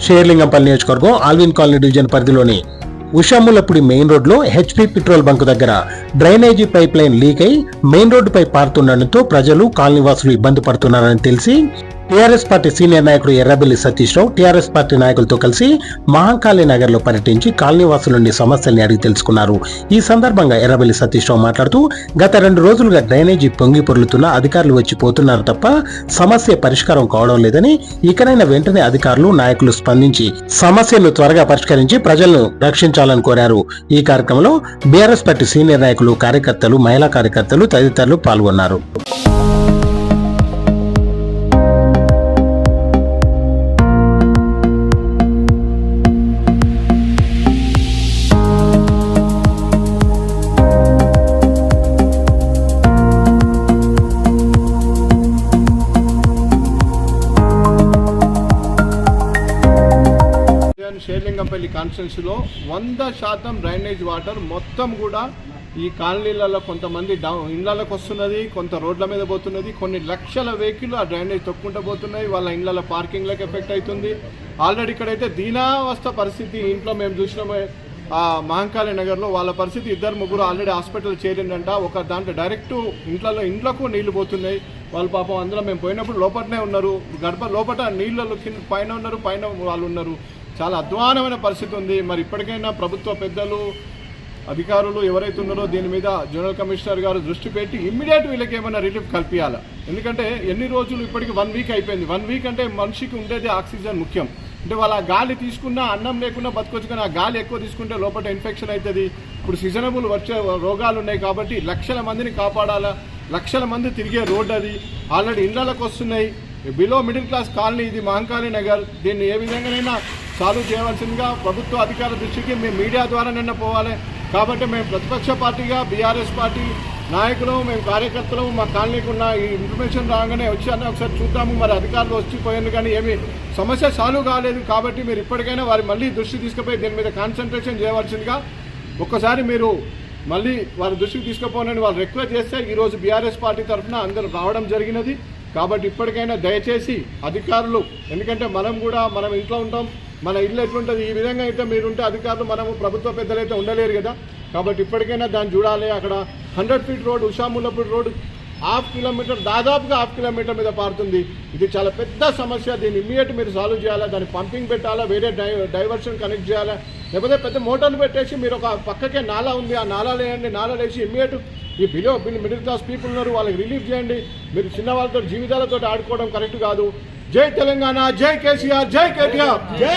షేర్లింగంపల్లి నియోజకవర్గం Alvin colony division పరిధిలోని Ushamullapudi main రోడ్లో హెచ్పి పెట్రోల్ బంక్ దగ్గర డ్రైనేజీ పైప్ లైన్ లీక్ అయి మెయిన్ రోడ్డుపై పారుతుండటంతో ప్రజలు కాలనీవాసులు ఇబ్బంది పడుతున్నారని తెలిసి టీఆర్ఎస్ పార్టీ సీనియర్ నాయకుడు ఎర్రబెల్లి సతీష్ రావు టీఆర్ఎస్ పార్టీ నాయకులతో కలిసి మహాకాళీ నగర్లో పర్యటించి కాలనీవాసుల నుండి సమస్యల్ని అడిగి తెలుసుకున్నారు. ఈ సందర్భంగా ఎర్రబెల్లి సతీష్ రావు మాట్లాడుతూ గత రెండు రోజులుగా డ్రైనేజీ పొంగి పొర్లుతున్న అధికారులు వచ్చి పోతున్నారు తప్ప సమస్య పరిష్కారం కావడం లేదని ఇకనైనా వెంటనే అధికారులు నాయకులు స్పందించి సమస్యను త్వరగా పరిష్కరించి ప్రజలను రక్షించాలని కోరారు. ఈ కార్యక్రమంలో బీఆర్ఎస్ పార్టీ సీనియర్ నాయకులు కార్యకర్తలు మహిళా కార్యకర్తలు తదితరులు పాల్గొన్నారు. జగన్ షేర్లింగంపల్లి కాన్స్టిట్యున్సీలో వంద శాతం డ్రైనేజ్ వాటర్ మొత్తం కూడా ఈ కాలనీలలో కొంతమంది డౌన్ ఇళ్ళలోకి వస్తున్నది కొంత రోడ్ల మీద పోతున్నది కొన్ని లక్షల వెహికల్ ఆ డ్రైనేజ్ తొక్కుంటూ పోతున్నాయి వాళ్ళ ఇండ్లలో పార్కింగ్లకు ఎఫెక్ట్ అవుతుంది. ఆల్రెడీ ఇక్కడైతే దీనావస్థ పరిస్థితి ఇంట్లో మేము చూసినామే ఆ మహంకాళి నగర్లో వాళ్ళ పరిస్థితి ఇద్దరు ముగ్గురు ఆల్రెడీ హాస్పిటల్ చేరిందంట ఒక దాంట్లో డైరెక్ట్ ఇంట్లో ఇంట్లోకి నీళ్ళు పోతున్నాయి. వాళ్ళు పాపం అందులో మేము పోయినప్పుడు లోపలనే ఉన్నారు గడప లోపల నీళ్ళలో కింద పైన ఉన్నారు పైన వాళ్ళు ఉన్నారు. చాలా అధ్వానమైన పరిస్థితి ఉంది. మరి ఇప్పటికైనా ప్రభుత్వ పెద్దలు అధికారులు ఎవరైతే ఉన్నారో దీని మీద జనరల్ కమిషనర్ గారు దృష్టి పెట్టి ఇమ్మీడియట్ వీళ్ళకి ఏమైనా రిలీఫ్ కల్పించాలి ఎందుకంటే ఎన్ని రోజులు ఇప్పటికి వన్ వీక్ అయిపోయింది. వన్ వీక్ అంటే మనిషికి ఉండేది ఆక్సిజన్ ముఖ్యం. అంటే వాళ్ళ గాలి తీసుకున్నా అన్నం లేకుండా బతకొచ్చు కానీ ఆ గాలి ఎక్కువ తీసుకుంటే లోపల ఇన్ఫెక్షన్ అవుతుంది. ఇప్పుడు సీజనబుల్ వచ్చే రోగాలు ఉన్నాయి కాబట్టి లక్షల మందిని కాపాడాలా? లక్షల మంది తిరిగే రోడ్డు అది. ఆల్రెడీ ఇండ్లకు వస్తున్నాయి. బిలో మిడిల్ క్లాస్ కాలనీ ఇది మహంకాళీ నగర్. దీన్ని ఏ విధంగానైనా సాల్వ్ చేయవలసిందిగా ప్రభుత్వ అధికార దృష్టికి మేము మీడియా ద్వారా నిన్న పోవాలి. కాబట్టి మేము ప్రతిపక్ష పార్టీగా బీఆర్ఎస్ పార్టీ నాయకులు మేము కార్యకర్తలు మా కాలనీకి ఉన్న ఈ ఇన్ఫర్మేషన్ రాగానే వచ్చాను ఒకసారి చూద్దాము. మరి అధికారులు వచ్చిపోయింది కానీ ఏమి సమస్య సాల్వ్ కాలేదు. కాబట్టి మీరు ఇప్పటికైనా వారి మళ్ళీ దృష్టి తీసుకుపోయి దీని మీద కాన్సన్ట్రేషన్ చేయవలసిందిగా ఒక్కసారి మీరు మళ్ళీ వారి దృష్టికి తీసుకుపోనని వాళ్ళు రిక్వెస్ట్ చేస్తే ఈరోజు బీఆర్ఎస్ పార్టీ తరఫున అందరూ రావడం జరిగినది. కాబట్టి ఇప్పటికైనా దయచేసి అధికారులు ఎందుకంటే మనం కూడా మనం ఇంట్లో ఉంటాం మన ఇల్లు ఎట్లుంటుంది? ఈ విధంగా అయితే మీరుంటే అధికారులు మనము ప్రభుత్వ పెద్దలు అయితే ఉండలేరు కదా. కాబట్టి ఇప్పటికైనా దాన్ని చూడాలి. అక్కడ hundred feet road Ushamullapudi road half kilometre దాదాపుగా హాఫ్ కిలోమీటర్ మీద పారుతుంది. ఇది చాలా పెద్ద సమస్య. దీన్ని ఇమ్మీడియట్ మీరు సాల్వ్ చేయాలా? దాన్ని పంపింగ్ పెట్టాలా? వేరే డై డైవర్షన్ కనెక్ట్ చేయాలా? లేకపోతే పెద్ద మోటార్లు పెట్టేసి మీరు ఒక పక్కకే నాలా ఉంది. ఆ నాలా లేయండి. నాలా లేచి ఇమ్మీడియట్ ఈ బిలో మిడిల్ క్లాస్ పీపుల్ ఉన్నారు. వాళ్ళకి రిలీఫ్ చేయండి. మీరు చిన్న వాళ్ళతో జీవితాలతో ఆడుకోవడం కరెక్ట్ కాదు. జై తెలంగాణ. జై కేసీఆర్. జై కేటీఆర్. జై